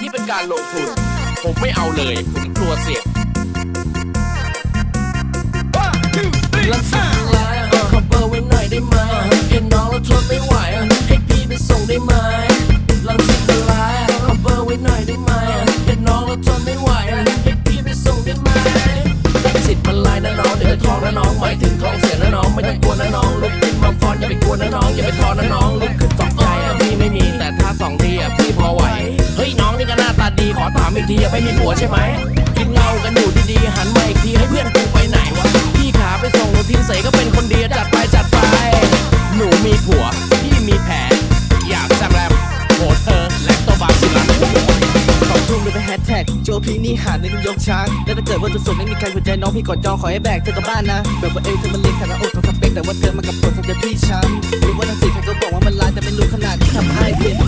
ที่เป็นการลงทุน ผมไม่เอาเลยผมกลัวเสี่ยงลังสิตลายขอเบอร์ไว้หน่อยได้ไหมเห็นน้องแล้วทนไม่ไหวให้พี่ไปส่งได้ไหมลังสิตลายขอเบอร์ไว้หน่อยได้ไหมเห็นน้องแล้วทนไม่ไหวให้พี่ไปส่งได้ไหมลังสิตมันลายนะน้องเดี๋ยวจะท้องนะน้องหมายถึงท้องเสียนะน้องไม่ต้องกลัวนะน้องลุกขึ้นมาฟอนอย่าไปกลัวนะน้องอย่าไปท้อนะน้องลุก ขอถามอีกทีอะไม่มีผัวใช่ไหมกินเหล้ากันอยู่ดีๆหันมาอีกทีให้เพื่อนกูไปไหนวะพี่ขาไปส่งโรทีนเสยก็เป็นคนดีจัดไปจัดไป หนูมีผัวพี่มีแผลอยากแซมแรมโหเธอและตัวบางสิลันขอบทุ่มด้วยแฮชแท็กโจพี่นี่หาในนิยกช้างแล้วถ้าเกิดว่าจะสุดไม่มีใครหัวใจน้องพี่กอดจองขอให้แบกเธอกลับบ้านนะแบบว่าเอวเธอมันเล็กขนาดอกของสเปคแต่ว่าเธอมากับปวดทำใจพี่ช้ำรู้ว่าทั้งสี่ใครก็บอกว่ามันลายแต่ไม่รู้ขนาดที่ทำให้เพียน